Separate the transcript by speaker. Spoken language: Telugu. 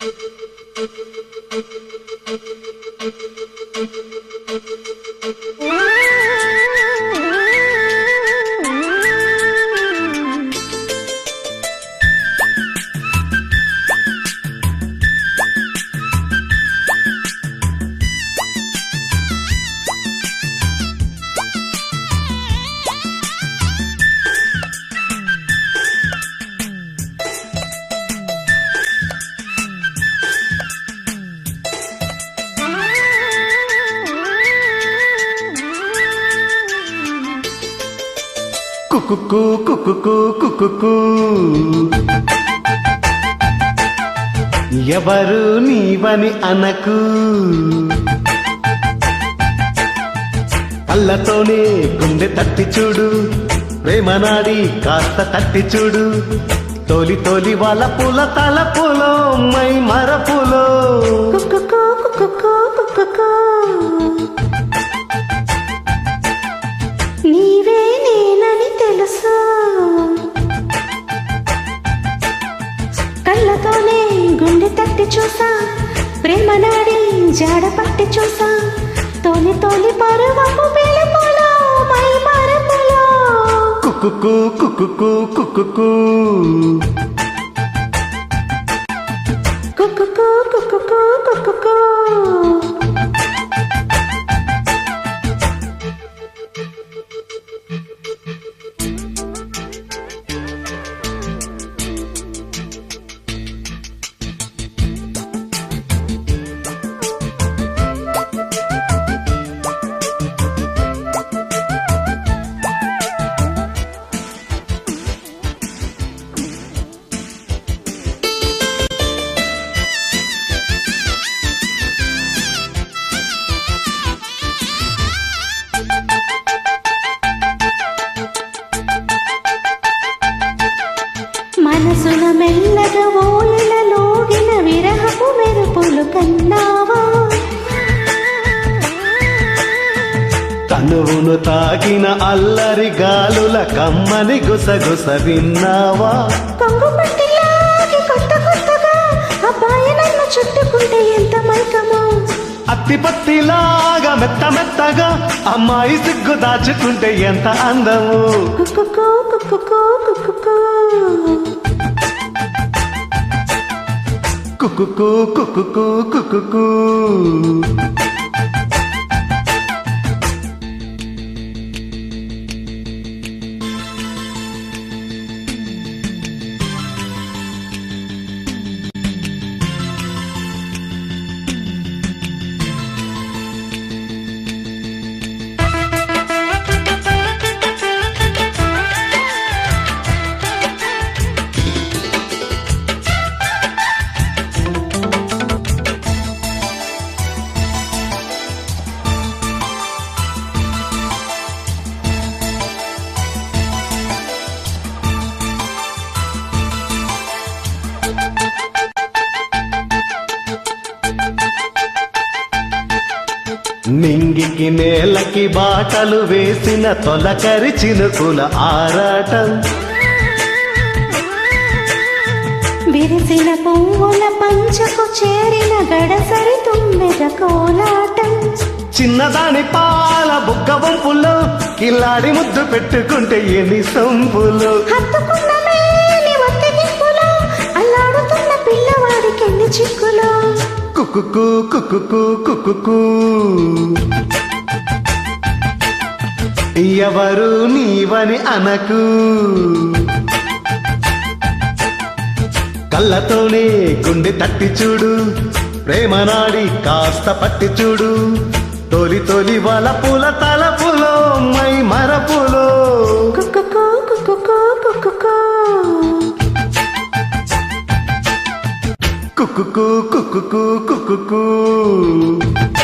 Speaker 1: thank you కుక్కు కుకుకు కుకుకు ఎవరు నీవని అనకు. కళ్ళతోనే గుండె తట్టి చూడు. ప్రేమనాడి కాస్త తట్టి చూడు. తోలి తోలి వాళ్ళ పూల తలపులో మై మరపులో
Speaker 2: జాడ పట్టి చూసా. తోలి తోలి పరువపు పిలుపులో మై మరపులో
Speaker 1: కుకుకు కుకుకు కుకుకు.
Speaker 2: కుక్కుకో కుక్కుకో కుక్కుకో మనసున మెల్లగా ఓయిలలోగిన విరహపు మెరుపులు కన్నావా?
Speaker 1: తనువును తాగిన అల్లరి గాలుల కమ్మని గుసగుస విన్నావా?
Speaker 2: కొంగు పట్టిలాగి కొత్త కొత్తగా అబ్బాయి నన్ను చుట్టుకుంటే ఎంత మైకమో?
Speaker 1: అత్తి పత్తిలాగా మెత్త మెత్తగా అమ్మాయి సిగ్గు దాచుకుంటే ఎంత అందము?
Speaker 2: కుకు
Speaker 1: కుకు కుకు కుకు నింగికి నేలకి బాటలు వేసిన తొలకరి చినుకుల ఆరాటం.
Speaker 2: విరిసిన పువ్వుల పంచకు చేరిన గడసరి తుమ్మెద కోలాటం.
Speaker 1: చిన్నదాని పాల బుక్క వంపులో కిల్లాడి ముద్దు పెట్టుకుంటే ఎన్ని సంపులు.
Speaker 2: అల్లాడుతున్న పిల్లవాడికి ఎన్ని చిక్కులో.
Speaker 1: కుకుకు కుకుకు కుకుకు. ఎవరు నీవని అనకు. కళ్ళతోనే గుండె తట్టి చూడు ప్రేమనాడి కాస్త పట్టి చూడు. తొలి తొలి వాళ్ళ పూల తలపులో మై మరపులో.
Speaker 2: కుక్కు కుక్కు
Speaker 1: కుక్కు కుక్కు కుకుకు